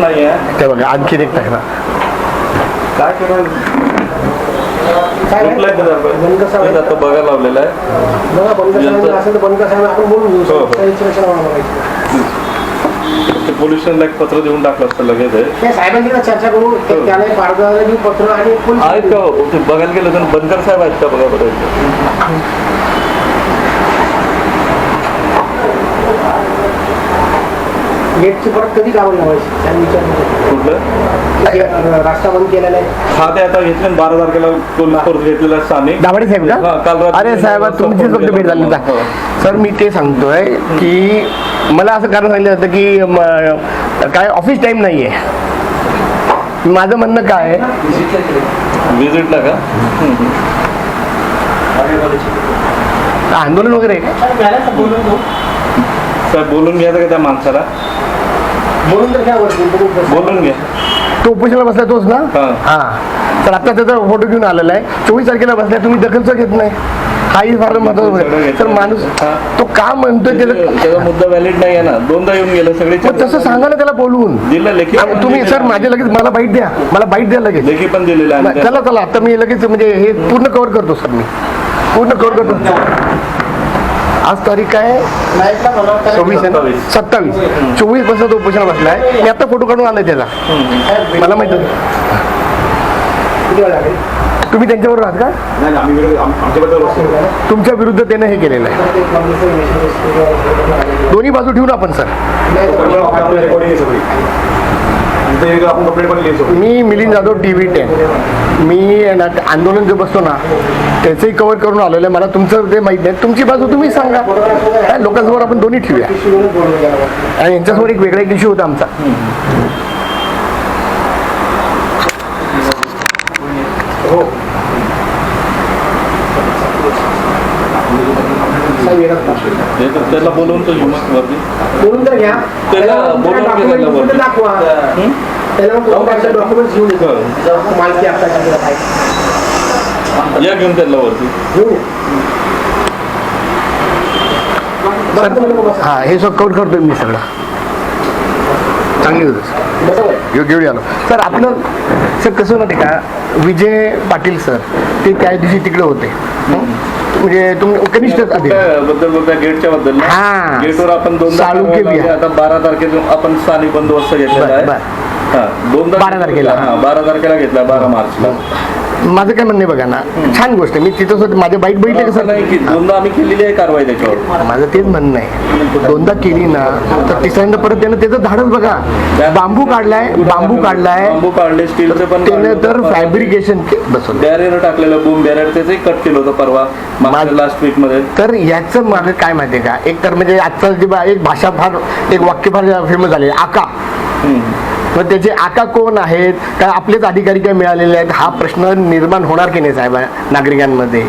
नाही आहे ते बघा आणखी एक तक्रार काय करायचं? कसा बघायला लावलेलं आहे. बघा बंद साहेब यांचं- असेल तर बंद साहेब आपण बोलून घेऊ हो, हो. त्याची रचना व्हायला पाहिजे. ते पोलीस स्टेशनला एक पत्र देऊन टाकलं असतं लगेच आहे त्या चर्चा करू ते हो. त्याला घेऊ पत्र आणि पोलीस आहेत का हो? ते बघायला गेलं तर बनकर साहेब आहेत का बघा बरं गेटची परत कधी काढून लावायची? त्यांनी विचारलं कुठलं? रास्ता बंद केलेला आहे. हा ते आता घेतले बारा तारखेला फोर्स घेतलेला स्थानिक. दाभाडे साहेब हा, काल का रात्री अरे साहेब वाजता तुमची फोन फक्त भेट झाली. होता हो. सर मी ते सांगतोय की मला असं कारण सांगितलं जातं की म, काय ऑफिस टाइम नाही आहे माझं म्हणणं काय आहे? व्हिजिटला का? आंदोलन वगैरे आहे का? साहेब बोलून घ्या का त्या माणसाला? तर वरती बघू. बोलून घ्या. तो उपोषणाला बसला तोच ना? हा. हा. तर आता त्याचा फोटो घेऊन आलेला आहे. चोवीस तारखेला बसलाय तुम्ही दखलच घेत नाही. हाही फार महत्वाचं. तर माणूस हा. तो का म्हणतोय त्याचं मुद्दा व्हॅलिड नाही आहे ना. दोनदा येऊन गेलं सगळे तसं सांगा ना त्याला बोलवून. दिलं तुम्ही सर माझे लगेच मला बाईट द्या. मला बाईट द्या लगेच. लेखी पण दिलेलं आहे. चला चला. आता मी लगेच म्हणजे हे पूर्ण कव्हर करतो सर मी. पूर्ण कव्हर करतो. आज तारीख काय- सव्वीस सत्तावीस. चोवीसपासून तो उपोषण बसलाय. मी आता फोटो काढून आलाय त्याला. मला माहीत तुम्ही त्यांच्याबरोबर आहात का? तुमच्या विरुद्ध त्यानं हे केलेलं आहे. दोन्ही बाजू ठेवून आपण सर? मी Milind Jadhav T V ten. मी आंदोलन जे बसतो ना त्याचंही कव्हर करून आलेलं आहे. मला तुमचं ते माहीत नाही तुमची बाजू तुम्ही सांगा. काय लोकांसमोर आपण दोन्ही ठेवूया. आणि यांच्यासमोर एक वेगळा एक इश्यू होता आमचा हो साहेब, येतात का? हे तर त्याला बोलवून तो हिंमत वरती. बोलून तर घ्या. त्याला बोलवून दाखवा? हं? त्याला डॉक्युमेंट घेऊन येतो. माहिती आपल्याला काय या घेऊन त्याला वरती. घेऊन ये. हा हे सगळं कव्हर करतोय मी सगळं. चांगली होतं. घेऊ घेऊन आलो सर आपलं सर कसं माहिती का विजय पाटील सर ते त्या दिवशी तिकडे होते म्हणजे तुम्ही कनिष्ठबद्दल बोलता गेटच्या बद्दल? हा. गेटवर आपण. लावली. आता बारा तारखेला आपण स्थानिक बंदोबस्त घेतलेला बर, आहे बर. हा, दोनदा बारा तारखेला. हा बारा तारखेला घेतला बारा मार्चला माझं काय म्हणणं बघा ना छान गोष्ट आहे. मी तिथं सुद्धा माझे बाईट बघितले असं नाही की कसं दोनदा आम्ही केलेली आहे कारवाई त्याच्यावर. माझं तेच म्हणणं आहे. दोनदा केली ना तर तिसऱ्यांदा परत त्यानं त्याचं धाडच बघा. बांबू काढलाय बांबू काढलाय. बांबू काढले स्टीलचे पण त्यानं तर फॅब्रिकेशन बसवलं बॅरियर टाकलेलं बूम बॅरियर त्याचंही कट केलं होतं परवा मागच्या लास्ट वीकमध्ये. तर याचं मागे काय माहिती आहे का? एक तर म्हणजे आजचा जे बा- एक भाषा फार एक वाक्य फार फेमस झाले आका. हम्म. मग त्याचे आका कोण आहेत काय आपलेच अधिकारी काय मिळालेले आहेत हा प्रश्न निर्माण होणार की नाही साहेब नागरिकांमध्ये?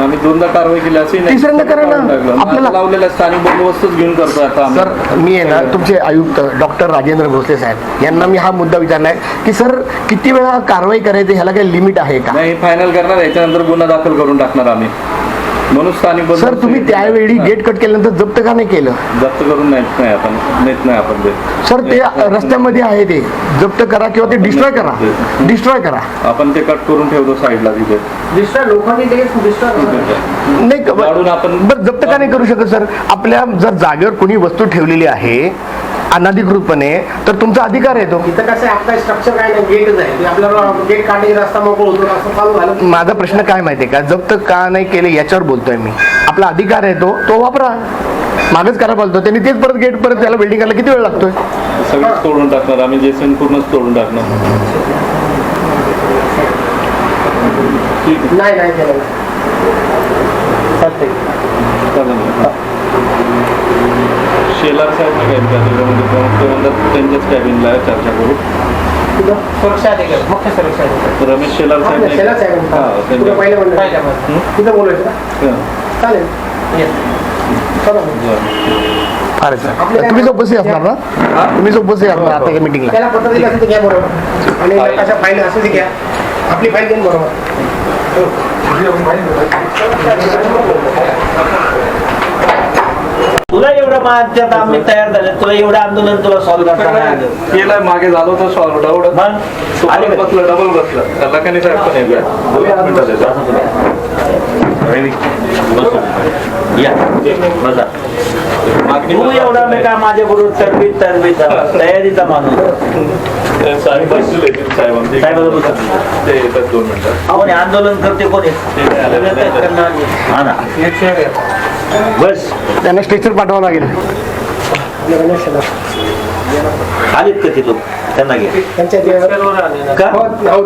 आम्ही दोनदा कारवाई केली तिसऱ्यांदा करा ना. आपल्याला स्थानिक बंदोबस्तच घेऊन करतो आता सर मी आहे ना तुमचे आयुक्त डॉक्टर राजेंद्र भोसले साहेब यांना मी हा मुद्दा विचारला आहे की सर किती वेळा कारवाई करायची ह्याला काही लिमिट आहे का? नाही फायनल करणार याच्यानंतर गुन्हा दाखल करून टाकणार आम्ही. म्हणून सर तुम्ही. त्यावेळी गेट कट केल्यानंतर जप्त का नाही केलं? जप्त करून नेत नाही आपण नेत नाही आपण ते. सर ते रस्त्यामध्ये आहे ते. जप्त करा किंवा ते डिस्ट्रॉय करा. डिस्ट्रॉय करा. आपण ते कट करून ठेवतो साईडला तिथे. दुसऱ्या लोकांनी दुसऱ्या नाही आपण- बरं जप्त का नाही करू शकत सर? आपल्या जर जागेवर कोणी वस्तू ठेवलेली आहे अनाधिकृतपणे तर तुमचा अधिकार आहे तो. इथं कसं आहे आपलं स्ट्रक्चर काय नाही गेटच आहे ते आपल्याला गेट काढण्याची रस्ता मोकळ होतो असं चालू झालं. माझा प्रश्न काय माहितीये का? जप्त का नाही केले याच्यावर बोलतोय मी. आपला अधिकार आहे तो तो वापरा. मागच करा बोलतो त्यांनी तेच परत गेट परत त्याला बिल्डिंग करायला किती वेळ लागतोय? सगळंच तोडून टाकणार आम्ही जेसीन पूर्णच तोडून टाकणार. ठीक आहे नाही नाही केलं. चालतंय. चालेल. शेलार साहेब काय त्याच्यामध्ये प्रमुख ते म्हणतात त्यांच्याच कॅबिनला चर्चा करू. कुठं सुरक्षा अधिकारी मुख्य सुरक्षा अधिकारी. तर रमेश शेलार साहेब नाही शेलार? हा, त्यांच्या- पहिले म्हणलं तिथं बोलायचं का हा. चालेल. तुम्ही उपस्थित असणार ना तुम्ही उपस्थित असणार आता मिटिंगला त्याला पत्र दिलं असेल तर घ्या बरोबर. आणि नकाशा फाईल असेल ते घ्या. आपली फाईल घेऊन बरोबर. तुला एवढं माझ्यात आम्ही तयार झाले. तुला एवढं आंदोलन तुला सॉल्व्ह करता नाही आलं. केलंय मागे झालं होतं सॉल्व डाऊट मग? तो आले का? बसलं डबल बसलं. त्याला काही साहेब पण येतोय. रवी, बसा. या. बसा. मागणी तू एवढा मी का माझ्या बरोबर तरबीत तरबीत तयारीचा माणूस. साहेब बसलेले आहेत, साहेब आमचे. साहेबाला बोलतो. ते येतात दोन मिनिटं. कोणी आंदोलन करते कोणी? हा ना. बस. त्यांना स्ट्रेचर पाठवावं लागेल. आलीत का ते लोक त्यांना घे त्यांच्या का? हो,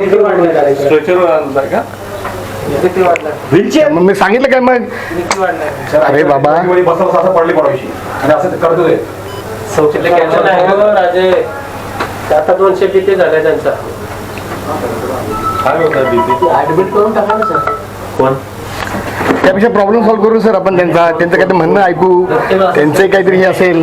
व्हीलचेअर मग मी सांगितलं काय मग? किती वाढलं. अरे बाबा. बसा बसा असं पडली पडायची. आणि असं ते करतो हो, राजे आता दोनशे किती झाले त्यांचा. काय होतं BP? ऍडमिट करून टाका ना सर कोण? त्यापेक्षा प्रॉब्लेम सॉल्व्ह करू सर आपण त्यांचा. त्यांचं काहीतरी म्हणणं ऐकू. त्यांचं काहीतरी हे असेल.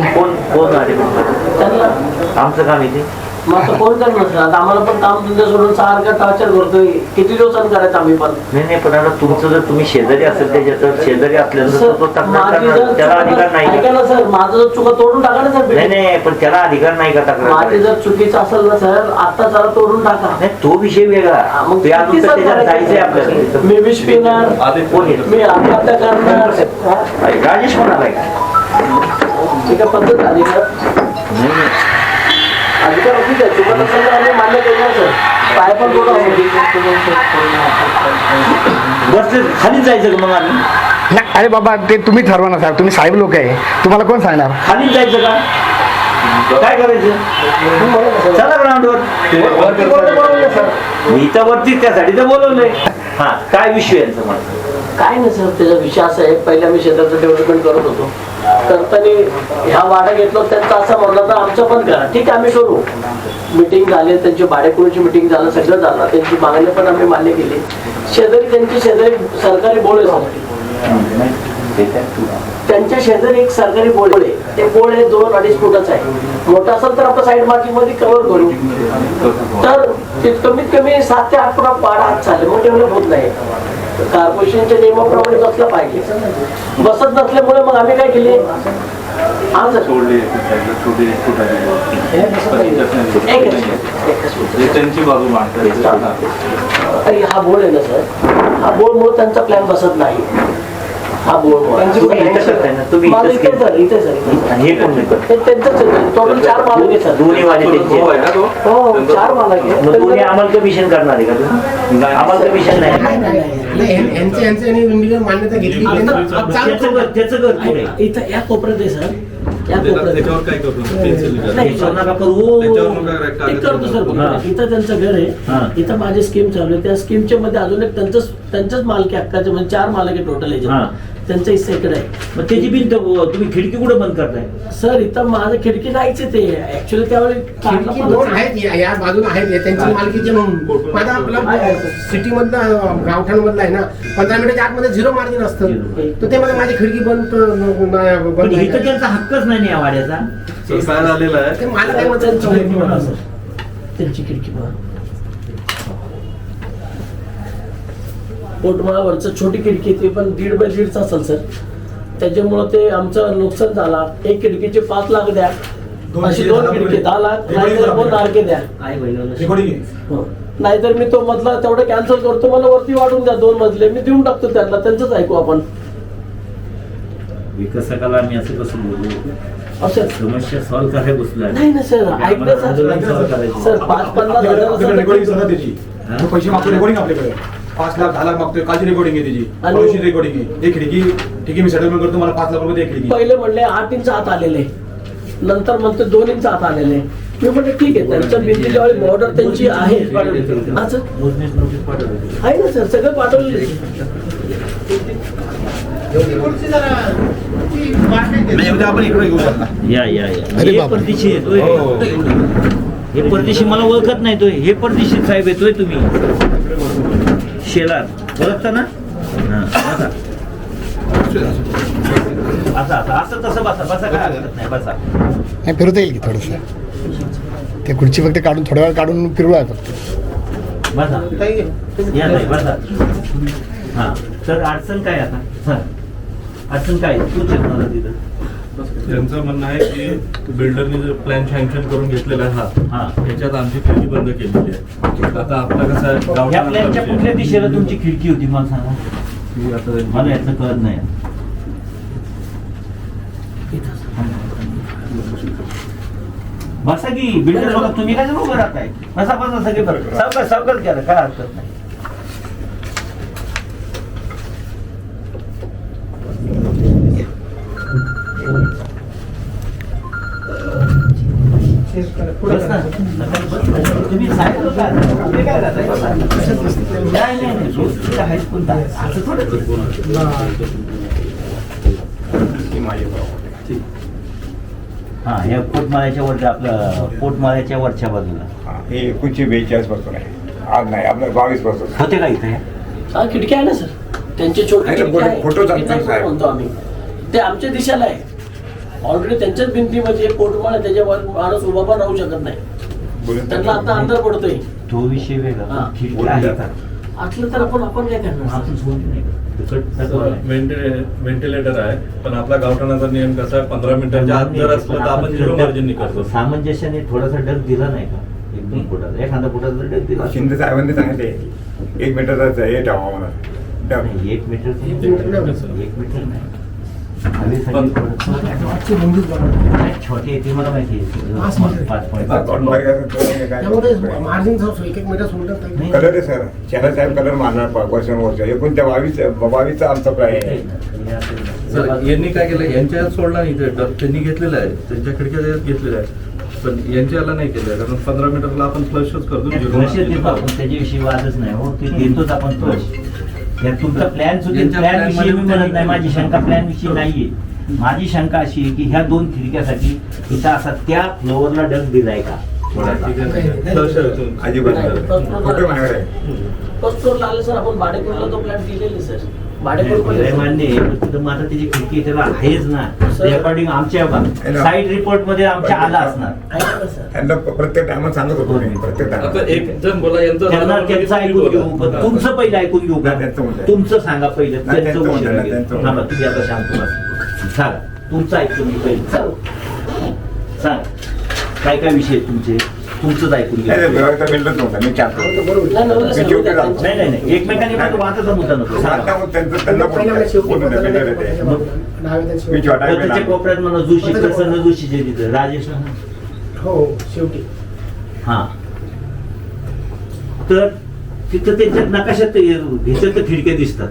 आमचं काम इथे. मग आता कोण करणार सर आता आम्हाला पण काम धंदे सोडून सारखं टॉर्चर करतोय किती दिवसांनी करायचं आम्ही पण नाही नाही पण आता तुमचं जर तुम्ही शेजारी असेल त्याच्यात शेजारी असल्यानंतर सर, तो तक्रार माझी करणार. जर त्याला अधिकार नाही ऐका का? ना सर माझं जर चुका तोडून टाका ना सर नाही नाही पण त्याला अधिकार नाही का तक्रार माझे करायचा? जर चुकीचं असेल ना सर आता जरा तोडून टाका नाही तो विषय वेगळा मग ते अजून किती तर सर त्याच्यात जायचंय करायचं? आपल्याला मी विष पिणार आधी कोण येतो मी आत्महत्या करणार हा? अरे, राजेश म्हणालाय का ही काय पद्धत झाली अधिकार ठीक आहे. चुकत असेल तर आम्ही मान्य करणार सर. पाय पण बोला बस खाली जायचं का मग आम्ही? नाही अरे बाबा ते तुम्ही ठरवा ना साहेब. तुम्ही साहेब लोक आहे. तुम्हाला कोण सांगणार? खाली जायचं का? काय करायचं? चला ग्राउंडवर मी तर वरती त्यासाठी तर बोलवलंय. हा काय विषय आहे यांचा? माझा काय नाही सर. त्याचा विषय असा आहे. पहिल्या मी शेताचं डेव्हलपमेंट करत होतो. करताना ह्या वाडा घेतलो त्यांचा असं म्हणलं तर आमचं पण करा. ठीक आहे आम्ही करू. मिटिंग झाली त्यांची भाडेकरूची मिटिंग झालं सगळं झालं. त्यांची मागणी पण आम्ही मान्य केली. शेजारी त्यांची शेजारी सरकारी बोळ आहे त्यांच्या शेजारी एक सरकारी बोल आहे. ते बोळ हे दोन अडीच फुटच आहे. मोठं असेल तर आपण साईड मार्किंगमध्ये कव्हर करू. तर कमीत कमी सात ते आठ फुटा वाडा हात चालेल मग डेव्हलप होत नाही. कॉर्पोरेशनच्या नियमाप्रमाणे बसलं पाहिजे. बसत नसल्यामुळे मग आम्ही काय केले? सर. सोडली त्यांची बाजू मांडतात. अरे हा बोर्ड आहे ना सर. हा बोर्ड मुळे त्यांचा प्लॅन बसत नाही. हा इथं हे? हे आहे. दोन्ही त्यांचे आहे हो आहे आम्हाला कमिशन करणार आहे का आम्हाला कमिशन नाही. त्यांचं- त्याचं त्याचं या कोपऱ्यात आहे सर. त्याच्यावर काय करतो? सर हा. इथं त्यांचं घर हा. आहे इथं माझी स्कीम चालू आहे. त्या स्कीमच्या मध्ये अजून एक त्यांचंच त्यांच्याच मालकी हक्काचे म्हणजे चार मालक आहे. टोटल हा. त्यांचं हिस्सा इकडे. आहे मग त्याची भिंत तुम्ही खिडकी कुठे बंद करताय? सर इथं माझं खिडकी नाहीच आहे ते. ऍक्च्युली त्यावेळी खिडकी दोन आहेत या- या बाजूला आहेत या त्यांच्या मालकीचे म्हणून माझा आपला सिटी मधला गावठाण मधला आहे ना. पंधरा मिनिटाच्या आतमध्ये झिरो मार्जिन असतं. तर ते मला माझी खिडकी बंद नाही- पण बंद नाही इथं. त्यांचा हक्कच नाही ना या वाड्याचा. झालेलं आहे. ते मला काय त्यांची म्हणतात खिडकी बघा सर त्यांची खिडकी बघा पोटमाळावरचं छोटी खिडकी ती पण दीड बाय दीडचा असेल सर. त्याच्यामुळं ते आमचं नुकसान झाला. एक खिडकीचे पाच लाख द्या. अशी दोन खिडकी दहा लाख नाहीतर दोन तारखे द्या. हो. नाहीतर मी तो मधला तेवढं कॅन्सल करतो मला वरती वाढून द्या दोन मजले मी देऊन टाकतो त्यांना त्यांचंच ऐकू आपण. विकसकाला आम्ही असं कसं बोलू? असं. समस्या सॉल्व्ह करायला बसलो नाही ना सर. करायचं. सर पाच पन्नास रेकॉर्डिंग हजार त्याची हा? तो पैसे मागतो रेकॉर्डिंग आपल्याकडे. पाच लाख दहा लाख मागतोय. कालची रेकॉर्डिंग आहे त्याची आणि- रेकॉर्डिंग आहे. एक खिडकी ठीक आहे मी सेटलमेंट करतो मला पाच लाख रुपये दे खिडकी. पहिले म्हणले आठ इंच आत आलेले. नंतर म्हणते दोन इंच आत आलेले. मी म्हटलं ठीक आहे त्यांच्या भिंतीच्या वेळी बॉर्डर त्यांची आहे. सर. आहे ना सर सगळं पाठवलेलं या या या. अरे हे बापरे. परदेशी येतोय हे. परदेशी मला ओळखत नाही तो हे परदेशी साहेब येतोय तुम्ही. शेलार. ओळखता ना? हा बघा असं असं असं तसं बसा. बसा काय हरकत नाही. बसा. नाही फिरवता येईल की थोडंसं? ते खुर्ची फक्त काढून थोड्या वेळ काढून फिरवा फक्त. बसा. या नाही बसा. हा. तर अडचण काय आता? हा. अडचण काय? तू चेक मला तिथं. त्यांचं म्हणणं आहे की बिल्डरने जो प्लॅन सँक्शन करून घेतलेला आहे हा हा. याच्यात आमची खिडकी बंद केलेली आहे. आता आपला कसं आहे या गावठाण प्लॅनच्या कुठल्या दिशेला तुमची खिडकी होती मला सांगा? ती आता मला याचं कळत नाही. बसा की बिल्डर तुम्ही काय उभं राहताय? बसा बसा सगळे बरं. सावकाश सावकाश घ्या काय हरकत नाही बस ना. तुम्ही साहेब लोक आहात. तुम्ही काय करताय? बसा. नाही नाही नाही रोज आहेच कोणता असं थोडं हा या पोटमाळ्याच्या वरच्या आपलं पोटमाळ्याच्या वरच्या बाजूला. हे एकोणीसशे बेचाळीसपासून आहे. आज नाही आपलं बावीसपासून. होते का इथे? हा खिडकी आहे ना सर. त्यांचे छोटे नाही, खिडकी फोटो- आहे. फोटो खिडकी चालतात, साहेब. म्हणतो आम्ही. ते आमच्या दिशेला आहे. ऑलरेडी त्यांच्याच भिंतीमध्ये पोटमाळ त्याच्यावर माणूस उभा पण राहू शकत नाही. त्यांना आता अंतर पडतोय. तो विषय वेगळा. हा. असलं तर. आपण आपण काय करणार. व्हेंटिलेटर आहे पण आपला गावठाणाचा नियम कसा आहे? पंधरा मिनिटांच्या आत जर असलं तर आपण झिरो मार्जिन करतो. सामंजस्याने थोडासा डग दिला नाही का? एक दोन फुटाचा. एखादा फुटाचा डग दिला शिंदे साहेबांनी सांगितले एक हे. नाही, एक मीटर एक मीटर नाही. नाही, छोटे मला माहिती पाच आहे. पाच? मार्जिन एक एक मीटर सोडलं. कलर आहे सर. शहरा साहेब कलर मारणार प- वर्षानुवर्ष. एकूण त्या बावीस बावीसचा आमचा प्राय आहे. सर यांनी काय केलं? यांच्या यात सोडला नाही ते डब त्यांनी घेतलेलं आहे. त्यांच्या खिडक्या यात घेतलेल्या आहे. पण यांच्या याला नाही केलं कारण पंधरा मीटरला आपण फ्लशच करतो. त्याच्याविषयी वादच नाही हो. ते देतोच आपण फ्लश या तुमचा प्लॅन सुद्धा यांच्या प्लॅन plan विषयी मी मध्ये म्हणत नाही. माझी शंका प्लॅन विषयी नाहीये. माझी शंका अशी आहे की ह्या दोन खिडक्यासाठी इथं असा त्या फ्लोअरला डग दिलाय का? थोडासा. अजिबात नाही, आहे. फर्स्ट फ्लोअरला आले सर आपण भाडेकरूला तो प्लॅन दिलेले सर. मान्य आहे, त्याची खिडकी त्याला आहेच ना. आमच्या साईड रिपोर्टमध्ये आमच्या आला असणार. त्यांना प्रत्येक टायमात सांगत होतो मी प्रत्येक आता टायमात एक जण बोला यांचं त्यांना झालं, त्यांचं ऐकून घेऊ तुमचं पहिलं ऐकून घेऊ का. तुमचं सांगा पहिलं. त्यांचं तुम्ही आता शांत बसा. सांगा तुमचं ऐकून घे पहिलं. सांग काय काय विषय आहेत तुमचे? तुमचंच ऐकून नाही, नाही, घ्या व्यवस्था बिल्डर नव्हता मी मी. नाही नाही नाही एकमेकांनी पण वादाचा मुद्दा नको सांगा आता मग त्यांचं त्यांना पहिला शेवटी बोलून द्या, बिल्डर येते. डावे त्यांचे मी छोटा आहे, त्याच्या मी कोपऱ्यात म्हणा जोशी प्रसन्न जोशीचे तिथं राजेश. हो शेवटी. हा. तर तिथं त्यांच्यात नकाशात ते- ह्याच्यात तर खिडक्या दिसतात.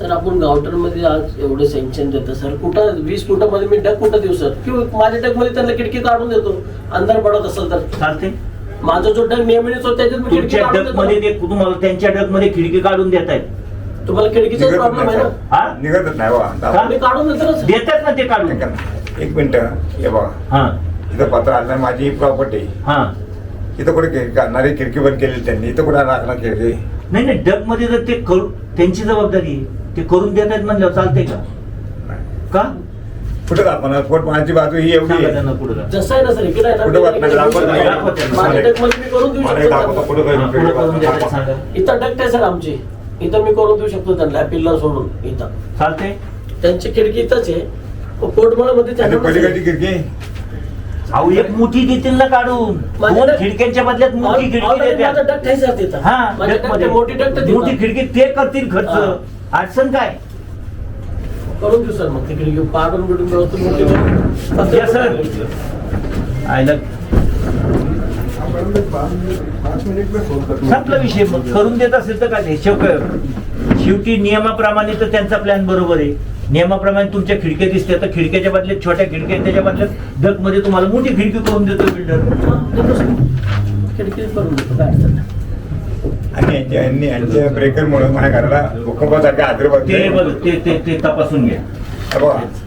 सर आपण गावठणमध्ये आज एवढे सँक्शन देतो सर. कुठं? वीस फुटामध्ये मी डग कुठं देऊ सर? किंवा माझ्या डगमध्ये त्यांना खिडकी काढून देतो. अंधार पडत असेल तर. चालते माझा जो डग नियमित असतो त्याच्यात मी खिडकी तुमच्या काढून डगमध्ये देतो ते तुम्हाला त्यांच्या डगमध्ये खिडकी काढून देत आहेत. तुम्हाला खिडकीचा निघतच प्रॉब्लेम आहे नाही, ना? हा? सर. निघतच नाही काढून देतो ना सर. देतात ना ते काढून. एक मिनिट हे बघा. हा. इथं पत्र आलं नाही, माझी प्रॉपर्टी हा. इथं कुठे खिडकी करणारी खिडकी बंद केली त्यांनी. इथं कुठे राखणार खिडकी? नाही नाही डगमध्ये जर ते करू त्यांची जबाबदारी आहे. ते करून देत आहेत म्हणल्यावर चालते का? का? कुठे दाखवणार पोट पाण्याची बाजू ही एवढी सांगा आहे. त्यांना पुढे जा. जसं आहे ना सर इकडे आहे ना, कुठं वाटणार? इकडे दाखवत नाही. दाखवत नाही. माझ्या डगमध्ये मी करून देऊ मला शकतो दाखवतो त्यांना. कुठं हा, काही पुढं करून देत आहेत, दाखवा. सांगा. इथं डग आहे सर आमची. इथं मी करून देऊ शकतो त्यांना पिल्लर सोडून. इथं. चालते त्यांची खिडकी इथंच आहे. आणि त्यांना पलीकडची खिडकी? अहो एक मोठी देतील ना काढून. माझ्या दोन खिडक्यांच्या बदल्यात मोठी खिडकी माझा देतात. डग आहे सर तिथं. हा माझ्या मध्ये. मोठी मोठी. खिडकी ते करतील. खर्च. अडचण काय करून देऊ सर मग ती खिडकी पाडून बिडून व्यवस्थित मोठी. Yes, sir. आयला संपला विषय मग करून देत असेल तर काय ते? शेव- शेवटी नियमाप्रमाणे तर त्यांचा प्लॅन बरोबर आहे नियमाप्रमाणे तुमच्या खिडक्या दिसते तर खिडक्याच्या बदल्यात छोट्या खिडक्या आहेत, त्याच्या बदल्यात डकमध्ये तुम्हाला मोठी खिडकी करून देतो बिल्डर. खिडकी करून देतो काय अडचण नाही. आणि यांच्या- यांनी यांच्या ब्रेकरमुळे माझ्या घराला भूकंपासारख्या आदर ते बघ ते ते ते तपासून घ्या.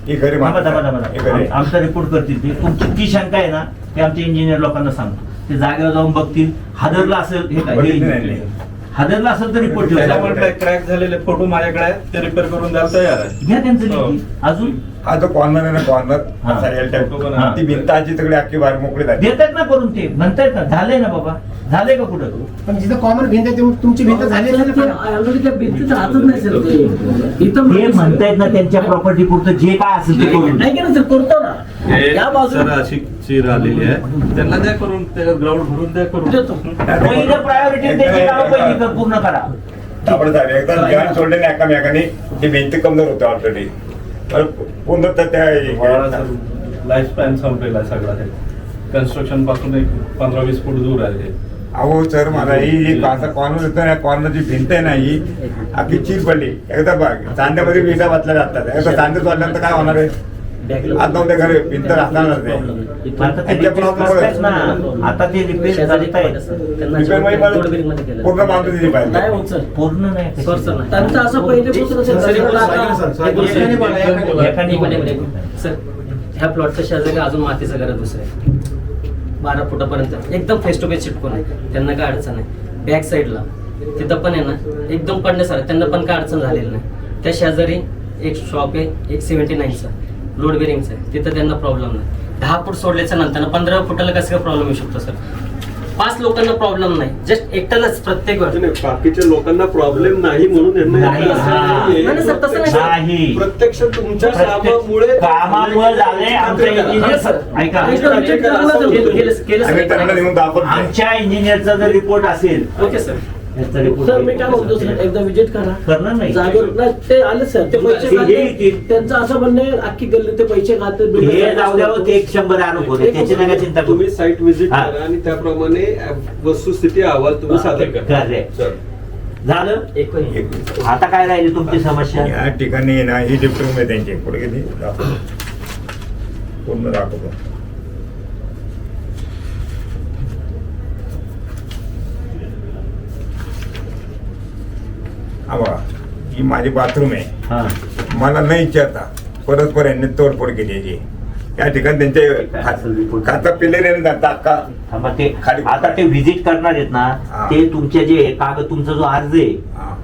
ही थांबा थांबा हे थांबा आमचा रिपोर्ट करतील ते. तुमची ती शंका आहे ना ते आमच्या इंजिनियर लोकांना सांगतो. ते जागेवर जाऊन बघतील. हादरला असेल हे काय? हे बघितलं engineer. हादरला असेल तर रिपोर्ट ठेवा. त्याच्यामुळे क्रॅक झालेले फोटो माझ्याकडे आहेत ते रिपेअर करून द्यायला तयार आहे. घ्या त्यांचं हो. लेखी. अजून? हा जो कॉर्नर आहे ना कॉर्नर हा. हा. ती भिंत आजी सगळी अख्खी बाहेर मोकळी झाली. देतात ना करून ते. म्हणतायत ना झालंय ना बाबा. झालंय का कुठं? पण जिथं कॉमन भिंत आहे तेव्हा तुमची भिंत झाली असेल ना? पण. ऑलरेडी त्या भिंतीत राहतच नाही सर ते. इथं ते म्हणतायत ना त्यांच्या प्रॉपर्टी पुरतं. जे काय असेल ते करून. नाही केलं सर? करतो ना. हे या बाजूला. सर अशी चीर आलेली आहे. त्यांना द्या करून त्याच्यात ग्राउंड भरून द्या करून. देतो. पहिलं प्रायोरिटी त्याची कामं पहिली कर- पूर्ण करा. आपण साहेब एकदा सोडले ना एकामेकाने ही भिंत कमजोर होते ऑलरेडी पूर्ण तर त्या लाईफ स्पॅन संपलेला आहे सगळा हे. कन्स्ट्रक्शनपासून एक पंधरा वीस फूट दूर आहे हे. अहो सर मला ही असा कॉर्नर होतो ना कॉर्नरची भिंत आहे ना ही अख्खी चीर पडली एकदा बघ चांद्यामध्ये विटा बसल्या जातात. एकदा चांदे सोडल्यानंतर काय होणार आहे? आता उद्या भिंत नाही. त्यांच्या आता ते रिपेअर पूर्ण बांधून दिली पाहिजे. पूर्ण नाही. त्यांचं असं सर, ह्या प्लॉटच्या शेजारी अजून मातीचं घर दुसरं आहे. बारा फुटापर्यंत. एकदम फेस टू फेस चिटकून आहे. त्यांना काय अडचण आहे बॅक साईडला तिथं पण आहे ना एकदम पडण्यासारखं. त्यांना पण काय अडचण झालेली नाही. त्या शेजारी एक शॉप आहे एक सेव्हन्टी नाईनचा लोड बेरिंगचा आहे. तिथं त्यांना प्रॉब्लेम नाही. दहा फूट सोडल्याच्या नंतर पंधरा फुटाला कसं काय प्रॉब्लेम येऊ शकतो सर पाच लोकांना प्रॉब्लेम नाही. जस्ट एकट्यालाच प्रत्येक वेळ. नाही, बाकीच्या लोकांना प्रॉब्लेम नाही म्हणून यांना नाही, याचा असं हा. नाहीये. नाही, सर, तसं नाही, सर. नाही. प्रत्यक्ष तुमच्या प्रत्येक कामामुळे कामामुळे झालंय आमच्या इंजिनियर ऐका. केलं- केलं- केलं- आम्ही त्यांना नेऊन दाखवत नाही. आमच्या इंजिनियरचा जर रिपोर्ट असेल ओके सर. सर मी काय म्हणतो सर एकदा विजिट करा. करणार नाही. जागेवर नाही ते आले सर ते पैसे ते खाते. येतील. त्यांचं असं म्हणणं आहे, अख्खी गल्ली ते पैसे खाते हे जाऊ द्यावं ते एक शंभर आरोप होते त्याची नका चिंता करू. तुम्ही साईट व्हिजिट हा. करा आणि त्याप्रमाणे वस्तुस्थिती अहवाल तुम्ही सादर करा. Correct. झालं? एक एक- आता काय राहिली तुमची समस्या? या ठिकाणी ना ही आहे त्यांची. पुढे दाखव. पूर्ण दाखवतो. हा बघा ही माझी बाथरूम आहे हा मला न विचारता परस्पर यांनी तोडफोड केली याची या ठिकाणी त्यांचे report? खाता जातात थांबा ते खाली- आता ते व्हिजिट करणार आहेत ना. ते तुमच्या जे कागद तुमचा जो अर्ज आहे.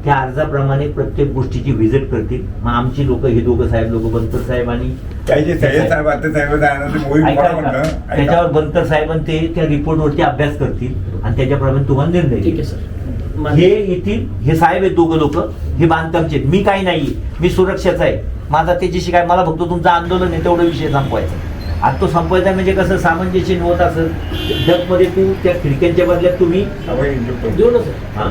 त्या अर्जाप्रमाणे प्रत्येक गोष्टीची व्हिजिट करतील मग आमची लोक हे दोघं साहेब लोक बनकर साहेब आणि त्याची सय्यद साहेब आता साहेब जाणार ते मोहीम ऐका, मोडा ऐका. म्हणलं ऐका. त्याच्यावर बनकर साहेब आणि ते त्या रिपोर्ट वरती अभ्यास करतील आणि त्याच्याप्रमाणे तुम्हाला निर्णय ठीक आहे देतील. सर हे येथील हे साहेब आहेत दोघं लोक. हे बांधकामचे आहेत. मी काही नाही मी सुरक्षाचा आहे. माझा त्याच्याशी काय मला फक्त तुमचं आंदोलन आहे तेवढा विषय संपवायचा आता तो संपवायचा म्हणजे कसं सामंजस्य होत असेल जगमध्ये तू त्या खिडक्यांच्या बदल्यात तुम्ही. देऊ ना सर हा?